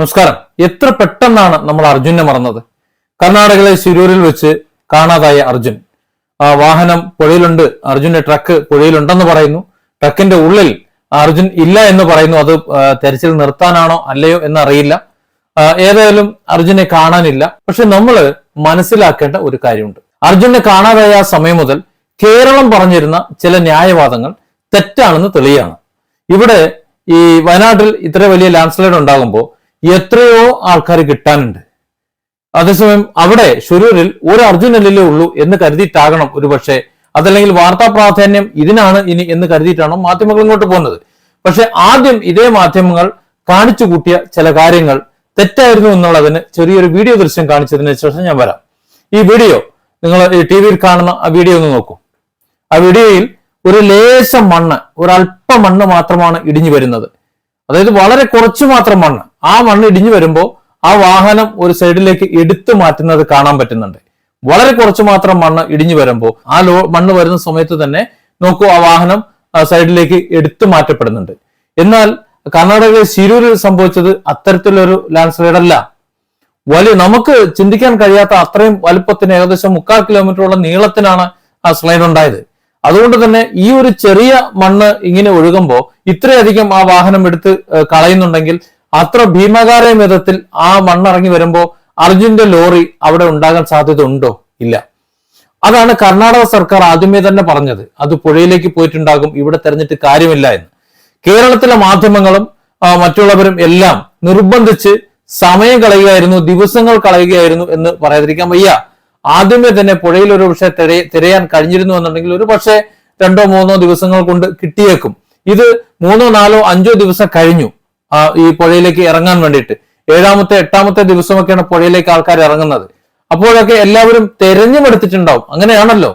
നമസ്കാരം. എത്ര പെട്ടെന്നാണ് നമ്മൾ അർജുനെ മറന്നത്? കർണാടകയിലെ ശിരൂരിൽ വെച്ച് കാണാതായ അർജുൻ. ആ വാഹനം പുഴയിലുണ്ട്. അർജുന്റെ ട്രക്ക് പുഴയിലുണ്ടെന്ന് പറയുന്നു. ട്രക്കിന്റെ ഉള്ളിൽ അർജുൻ ഇല്ല എന്ന് പറയുന്നു. അത് തെരച്ചിൽ നിർത്താനാണോ അല്ലയോ എന്നറിയില്ല. ഏതായാലും അർജുനെ കാണാനില്ല. പക്ഷെ നമ്മൾ മനസ്സിലാക്കേണ്ട ഒരു കാര്യമുണ്ട്. അർജുനെ കാണാതായ സമയം മുതൽ കേരളം പറഞ്ഞിരുന്ന ചില ന്യായവാദങ്ങൾ തെറ്റാണെന്ന് തെളിയാണ്. ഇവിടെ ഈ വയനാട്ടിൽ ഇത്ര വലിയ ലാൻഡ് സ്ലൈഡ് ഉണ്ടാകുമ്പോൾ എത്രയോ ആൾക്കാർ കിട്ടാനുണ്ട്. അതേസമയം അവിടെ ഷുരൂരിൽ ഒരു അർജുനല്ലേ ഉള്ളൂ എന്ന് കരുതിയിട്ടാകണം ഒരുപക്ഷെ. അതല്ലെങ്കിൽ വാർത്താ പ്രാധാന്യം ഇതിനാണ് ഇനി എന്ന് കരുതിയിട്ടാണോ മാധ്യമങ്ങൾ ഇങ്ങോട്ട് പോകുന്നത്. പക്ഷെ ആദ്യം ഇതേ മാധ്യമങ്ങൾ കാണിച്ചു കൂട്ടിയ ചില കാര്യങ്ങൾ തെറ്റായിരുന്നു എന്നുള്ളതിന് ചെറിയൊരു വീഡിയോ ദൃശ്യം കാണിച്ചതിന് ശേഷം ഞാൻ വരാം. ഈ വീഡിയോ നിങ്ങൾ ടി വിയിൽ കാണുന്ന ആ വീഡിയോ ഒന്ന് നോക്കൂ. ആ വീഡിയോയിൽ ഒരു ലേശം മണ്ണ് ഒരല്പ മണ്ണ് മാത്രമാണ് ഇടിഞ്ഞു വരുന്നത്. അതായത് വളരെ കുറച്ച് മാത്രം മണ്ണ്. ആ മണ്ണ് ഇടിഞ്ഞു വരുമ്പോൾ ആ വാഹനം ഒരു സൈഡിലേക്ക് എടുത്തു മാറ്റുന്നത് കാണാൻ പറ്റുന്നുണ്ട്. വളരെ കുറച്ച് മാത്രം മണ്ണ് ഇടിഞ്ഞു വരുമ്പോൾ ആ ലോ മണ്ണ് വരുന്ന സമയത്ത് തന്നെ നോക്കൂ ആ വാഹനം സൈഡിലേക്ക് എടുത്തു മാറ്റപ്പെടുന്നുണ്ട്. എന്നാൽ കർണാടകയിലെ ശിരൂരിൽ സംഭവിച്ചത് അത്തരത്തിലൊരു ലാൻഡ് സ്ലൈഡ് അല്ല വലിയ നമുക്ക് ചിന്തിക്കാൻ കഴിയാത്ത അത്രയും വലുപ്പത്തിന് ഏകദേശം മുക്കാൽ കിലോമീറ്ററോളം നീളത്തിനാണ് ആ സ്ലൈഡ് ഉണ്ടായത്. അതുകൊണ്ട് തന്നെ ഈ ഒരു ചെറിയ മണ്ണ് ഇങ്ങനെ ഒഴുകുമ്പോൾ ഇത്രയധികം ആ വാഹനം എടുത്ത് കളയുന്നുണ്ടെങ്കിൽ അത്ര ഭീമകാര വിധത്തിൽ ആ മണ്ണിറങ്ങി വരുമ്പോൾ അർജുന്റെ ലോറി അവിടെ ഉണ്ടാകാൻ സാധ്യത ഉണ്ടോ? ഇല്ല. അതാണ് കർണാടക സർക്കാർ ആദ്യമേ തന്നെ പറഞ്ഞത്. അത് പുഴയിലേക്ക് പോയിട്ടുണ്ടാകും ഇവിടെ തെരഞ്ഞിട്ട് കാര്യമില്ല എന്ന്. കേരളത്തിലെ മാധ്യമങ്ങളും മറ്റുള്ളവരും എല്ലാം നിർബന്ധിച്ച് സമയം കളയുകയായിരുന്നു ദിവസങ്ങൾ കളയുകയായിരുന്നു എന്ന് പറയാതിരിക്കാൻ വയ്യ. ആദ്യമേ തന്നെ പുഴയിൽ ഒരു പക്ഷേ തിരയ തിരയാൻ കഴിഞ്ഞിരുന്നു എന്നുണ്ടെങ്കിൽ ഒരു പക്ഷേ രണ്ടോ മൂന്നോ ദിവസങ്ങൾ കൊണ്ട് കിട്ടിയേക്കും. ഇത് മൂന്നോ നാലോ അഞ്ചോ ദിവസം കഴിഞ്ഞു ഈ പുഴയിലേക്ക് ഇറങ്ങാൻ വേണ്ടിയിട്ട്. ഏഴാമത്തെ എട്ടാമത്തെ ദിവസമൊക്കെയാണ് പുഴയിലേക്ക് ആൾക്കാർ ഇറങ്ങുന്നത്. അപ്പോഴൊക്കെ എല്ലാവരും തെരഞ്ഞു തെരഞ്ഞുമെടുത്തിട്ടുണ്ടാവും അങ്ങനെയാണല്ലോ.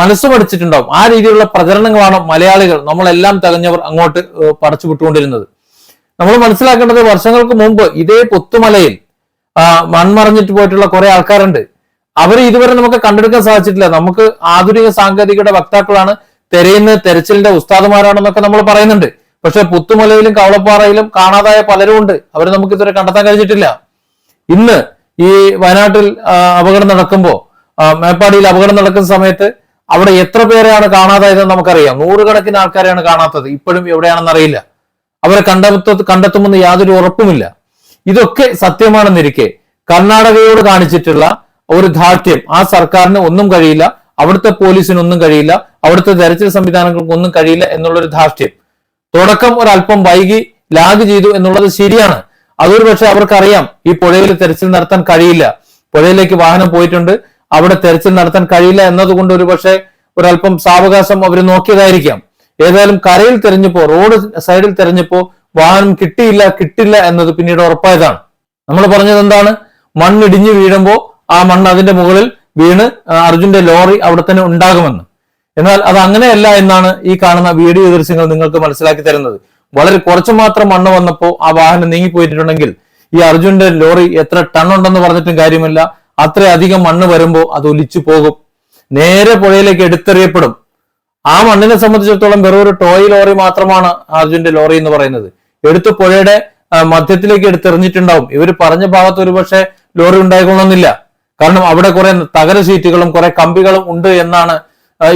മനസ്സ് പഠിച്ചിട്ടുണ്ടാവും ആ രീതിയിലുള്ള പ്രചരണങ്ങളാണ് മലയാളികൾ നമ്മളെല്ലാം തികഞ്ഞവർ അങ്ങോട്ട് പടച്ചു വിട്ടുകൊണ്ടിരുന്നത് നമ്മൾ മനസ്സിലാക്കേണ്ടത് വർഷങ്ങൾക്ക് മുമ്പ് ഇതേ പുത്തുമലയിൽ മൺമറഞ്ഞിട്ട് പോയിട്ടുള്ള കുറെ ആൾക്കാരുണ്ട്. അവർ ഇതുവരെ നമുക്ക് കണ്ടെടുക്കാൻ സാധിച്ചിട്ടില്ല. നമുക്ക് ആധുനിക സാങ്കേതികയുടെ വക്താക്കളാണ് തെരയുന്ന തെരച്ചിലിന്റെ ഉസ്താദുമാരാണെന്നൊക്കെ നമ്മൾ പറയുന്നുണ്ട്. പക്ഷെ പുത്തുമലയിലും കവളപ്പാറയിലും കാണാതായ പലരും ഉണ്ട്. അവരെ നമുക്ക് ഇതുവരെ കണ്ടെത്താൻ കഴിഞ്ഞിട്ടില്ല. ഇന്ന് ഈ വയനാട്ടിൽ അപകടം നടക്കുമ്പോ മേപ്പാടിയിൽ അപകടം നടക്കുന്ന സമയത്ത് അവിടെ എത്ര പേരെയാണ് കാണാതായതെന്ന് നമുക്കറിയാം. നൂറുകണക്കിന് ആൾക്കാരെയാണ് കാണാത്തത്. ഇപ്പോഴും എവിടെയാണെന്ന് അറിയില്ല. അവരെ കണ്ടെത്ത കണ്ടെത്തുമെന്ന് യാതൊരു ഉറപ്പുമില്ല. ഇതൊക്കെ സത്യമാണെന്നിരിക്കെ കർണാടകയോട് കാണിച്ചിട്ടുള്ള ഒരു ധാർഢ്യം ആ സർക്കാരിന് ഒന്നും കഴിയില്ല അവിടുത്തെ പോലീസിനൊന്നും കഴിയില്ല അവിടുത്തെ തെരച്ചിൽ സംവിധാനങ്ങൾക്ക് ഒന്നും കഴിയില്ല എന്നുള്ളൊരു ധാർഷ്ട്യം. തുടക്കം ഒരല്പം വൈകി ലാഗ് ചെയ്തു എന്നുള്ളത് ശരിയാണ്. അതൊരു പക്ഷെ അവർക്കറിയാം ഈ പുഴയിൽ തെരച്ചിൽ നടത്താൻ കഴിയില്ല. പുഴയിലേക്ക് വാഹനം പോയിട്ടുണ്ട് അവിടെ തെരച്ചിൽ നടത്താൻ കഴിയില്ല എന്നതുകൊണ്ട് ഒരു പക്ഷേ ഒരല്പം സാവകാശം അവർ നോക്കിയതായിരിക്കാം. ഏതായാലും കരയിൽ തെരഞ്ഞപ്പോ റോഡ് സൈഡിൽ തെരഞ്ഞപ്പോ വാഹനം കിട്ടിയില്ല കിട്ടില്ല എന്നത് പിന്നീട് ഉറപ്പായതാണ്. നമ്മൾ പറഞ്ഞത് എന്താണ് മണ്ണിടിഞ്ഞു വീഴുമ്പോ ആ മണ്ണ് അതിന്റെ മുകളിൽ വീണ് അർജുന്റെ ലോറി അവിടെ തന്നെ ഉണ്ടാകുമെന്ന്. എന്നാൽ അത് അങ്ങനെയല്ല എന്നാണ് ഈ കാണുന്ന വീഡിയോ ദൃശ്യങ്ങൾ നിങ്ങൾക്ക് മനസ്സിലാക്കി തരുന്നത്. വളരെ കുറച്ചു മാത്രം മണ്ണ് വന്നപ്പോൾ ആ വാഹനം നീങ്ങിപ്പോയിട്ടുണ്ടെങ്കിൽ ഈ അർജുന്റെ ലോറി എത്ര ടൺ ഉണ്ടെന്ന് പറഞ്ഞിട്ടും കാര്യമില്ല. അത്രയധികം മണ്ണ് വരുമ്പോൾ അത് ഒലിച്ചു പോകും. നേരെ പുഴയിലേക്ക് എടുത്തെറിയപ്പെടും. ആ മണ്ണിനെ സംബന്ധിച്ചിടത്തോളം വെറും ഒരു ടോയ് ലോറി മാത്രമാണ് അർജുന്റെ ലോറി എന്ന് പറയുന്നത്. എടുത്ത് പുഴയുടെ മധ്യത്തിലേക്ക് എടുത്തെറിഞ്ഞിട്ടുണ്ടാവും. ഇവർ പറഞ്ഞ ഭാഗത്ത് ഒരു പക്ഷേ ലോറി ഉണ്ടായിക്കൊള്ളുന്നില്ല കാരണം അവിടെ കുറെ തകര സീറ്റുകളും കുറെ കമ്പികളും ഉണ്ട് എന്നാണ്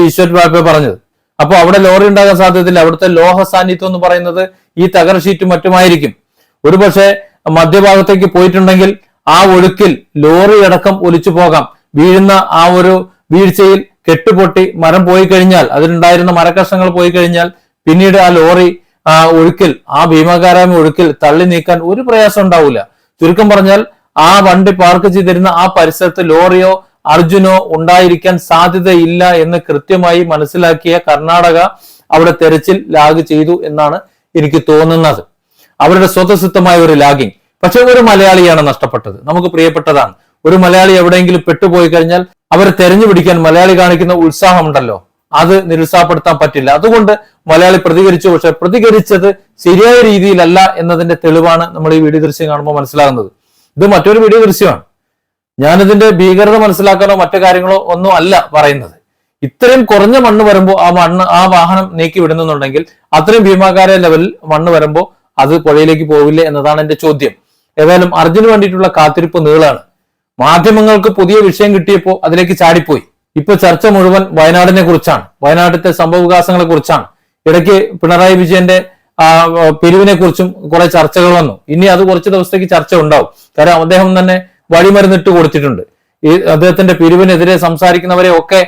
ഈശ്വർ ബാബെ പറഞ്ഞത്. അപ്പോൾ അവിടെ ലോറി ഉണ്ടാകാൻ സാധ്യതയില്ല. അവിടുത്തെ ലോഹ സാന്നിധ്യം എന്ന് പറയുന്നത് ഈ തകര ഷീറ്റ് മറ്റുമായിരിക്കും. ഒരുപക്ഷെ മധ്യഭാഗത്തേക്ക് പോയിട്ടുണ്ടെങ്കിൽ ആ ഒഴുക്കിൽ ലോറി അടക്കം ഒലിച്ചു പോകാം. വീഴുന്ന ആ ഒരു വീഴ്ചയിൽ കെട്ടുപൊട്ടി മരം പോയി കഴിഞ്ഞാൽ അതിലുണ്ടായിരുന്ന മരക്കഷ്ണങ്ങൾ പോയി കഴിഞ്ഞാൽ പിന്നീട് ആ ലോറി ആ ഒഴുക്കിൽ ആ ഭീമകാരായ ഒഴുക്കിൽ തള്ളി നീക്കാൻ ഒരു പ്രയാസം ഉണ്ടാവില്ല. ചുരുക്കം പറഞ്ഞാൽ ആ വണ്ടി പാർക്ക് ചെയ്തിരുന്ന ആ പരിസരത്ത് ലോറിയോ അർജുനോ ഉണ്ടായിരിക്കാൻ സാധ്യതയില്ല എന്ന് കൃത്യമായി മനസ്സിലാക്കിയ കർണാടക അവിടെ തെരച്ചിൽ ലാഗ് ചെയ്തു എന്നാണ് എനിക്ക് തോന്നുന്നത്. അവരുടെ സ്വതസിദ്ധമായ ഒരു ലാഗിങ് പക്ഷെ ഒരു മലയാളിയാണ് നഷ്ടപ്പെട്ടത്. നമുക്ക് പ്രിയപ്പെട്ടതാണ് ഒരു മലയാളി എവിടെയെങ്കിലും പെട്ടുപോയി കഴിഞ്ഞാൽ അവരെ തെരഞ്ഞു പിടിക്കാൻ മലയാളി കാണിക്കുന്ന ഉത്സാഹമുണ്ടല്ലോ. അത് നിരുത്സാഹപ്പെടുത്താൻ പറ്റില്ല. അതുകൊണ്ട് മലയാളി പ്രതികരിച്ചു. പക്ഷെ പ്രതികരിച്ചത് ശരിയായ രീതിയിലല്ല എന്നതിന്റെ തെളിവാണ് നമ്മൾ ഈ വീഡിയോ ദൃശ്യം കാണുമ്പോൾ മനസ്സിലാകുന്നത്. ഇത് മറ്റൊരു വീഡിയോ ദൃശ്യമാണ്. ഞാനിതിന്റെ ഭീകരത മനസ്സിലാക്കാനോ മറ്റു കാര്യങ്ങളോ ഒന്നും അല്ല പറയുന്നത്. ഇത്രയും കുറഞ്ഞ മണ്ണ് വരുമ്പോൾ ആ മണ്ണ് ആ വാഹനം നീക്കി വിടുന്നുണ്ടെങ്കിൽ അത്രയും ഭീമാകാര ലെവലിൽ മണ്ണ് വരുമ്പോൾ അത് പുഴയിലേക്ക് പോവില്ല എന്നതാണ് എന്റെ ചോദ്യം. ഏതായാലും അർജുന് വേണ്ടിയിട്ടുള്ള കാത്തിരിപ്പ് നീളാണ്. മാധ്യമങ്ങൾക്ക് പുതിയ വിഷയം കിട്ടിയപ്പോൾ അതിലേക്ക് ചാടിപ്പോയി. ഇപ്പൊ ചർച്ച മുഴുവൻ വയനാടിനെ കുറിച്ചാണ്. വയനാട്ടിലെ സംഭവവികാസങ്ങളെ കുറിച്ചാണ്. ഇടയ്ക്ക് പിണറായി വിജയന്റെ പിരിവിനെ കുറിച്ചും കുറെ ചർച്ചകൾ വന്നു. ഇനി അത് കുറച്ച് ദിവസത്തേക്ക് ചർച്ച ഉണ്ടാവും. കാരണം അദ്ദേഹം തന്നെ വഴിമരുന്നിട്ട് കൊടുത്തിട്ടുണ്ട്. ഈ അദ്ദേഹത്തിന്റെ പിരിവിനെതിരെ സംസാരിക്കുന്നവരെ ഒക്കെ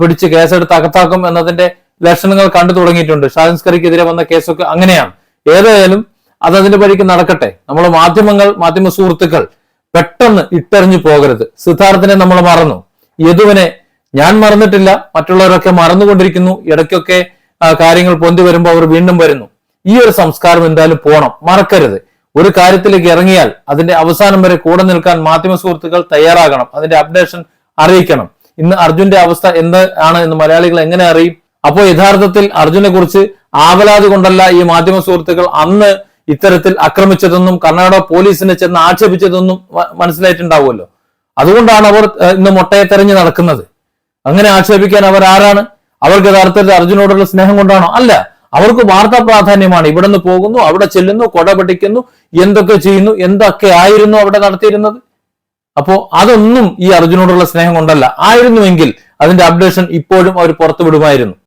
പിടിച്ച് കേസെടുത്ത് അകത്താക്കും എന്നതിന്റെ ലക്ഷണങ്ങൾ കണ്ടു തുടങ്ങിയിട്ടുണ്ട്. ഷാൻസ്കറിക്കെതിരെ വന്ന കേസൊക്കെ അങ്ങനെയാണ്. ഏതായാലും അത് അതിന്റെ വഴിക്ക് നടക്കട്ടെ. നമ്മൾ മാധ്യമങ്ങൾ മാധ്യമ സുഹൃത്തുക്കൾ പെട്ടെന്ന് ഇട്ടെറിഞ്ഞു പോകരുത്. സിദ്ധാർത്ഥിനെ നമ്മൾ മറന്നു. യദുവിനെ ഞാൻ മറന്നിട്ടില്ല. മറ്റുള്ളവരൊക്കെ മറന്നുകൊണ്ടിരിക്കുന്നു. ഇടയ്ക്കൊക്കെ കാര്യങ്ങൾ പൊന്തി വരുമ്പോൾ അവർ വീണ്ടും വരുന്നു. ഈ ഒരു സംസ്കാരം എന്തായാലും പോണം. മറക്കരുത്. ഒരു കാര്യത്തിലേക്ക് ഇറങ്ങിയാൽ അതിന്റെ അവസാനം വരെ കൂടെ നിൽക്കാൻ മാധ്യമ സുഹൃത്തുക്കൾ തയ്യാറാകണം. അതിന്റെ അപ്ഡേഷൻ അറിയിക്കണം. ഇന്ന് അർജുന്റെ അവസ്ഥ എന്താണ് എന്ന് മലയാളികൾ എങ്ങനെ അറിയും? അപ്പോൾ യഥാർത്ഥത്തിൽ അർജുനെ കുറിച്ച് ആവലാതി കൊണ്ടല്ല ഈ മാധ്യമ സുഹൃത്തുക്കൾ അന്ന് ഇത്തരത്തിൽ ആക്രമിച്ചതെന്നും കർണാടക പോലീസിനെ ചെന്ന് ആക്ഷേപിച്ചതെന്നും മനസ്സിലായിട്ടുണ്ടാവുമല്ലോ. അതുകൊണ്ടാണ് അവർ ഇന്ന് മുട്ടയെ തെരഞ്ഞു നടക്കുന്നത്. അങ്ങനെ ആക്ഷേപിക്കാൻ അവർ ആരാണ്? അവർക്ക് യഥാർത്ഥത്തിൽ അർജുനോടുള്ള സ്നേഹം കൊണ്ടാണോ? അല്ല. അവർക്ക് വാർത്താ പ്രാധാന്യമാണ്. ഇവിടെ നിന്ന് പോകുന്നു അവിടെ ചെല്ലുന്നു കൊട പിടിക്കുന്നു എന്തൊക്കെ ചെയ്യുന്നു എന്തൊക്കെ ആയിരുന്നു അവിടെ നടത്തിയിരുന്നത്? അപ്പോ അതൊന്നും ഈ അർജുനോടുള്ള സ്നേഹം കൊണ്ടല്ല. ആയിരുന്നുവെങ്കിൽ അതിന്റെ അപ്ഡേഷൻ ഇപ്പോഴും അവർ പുറത്തുവിടുമായിരുന്നു.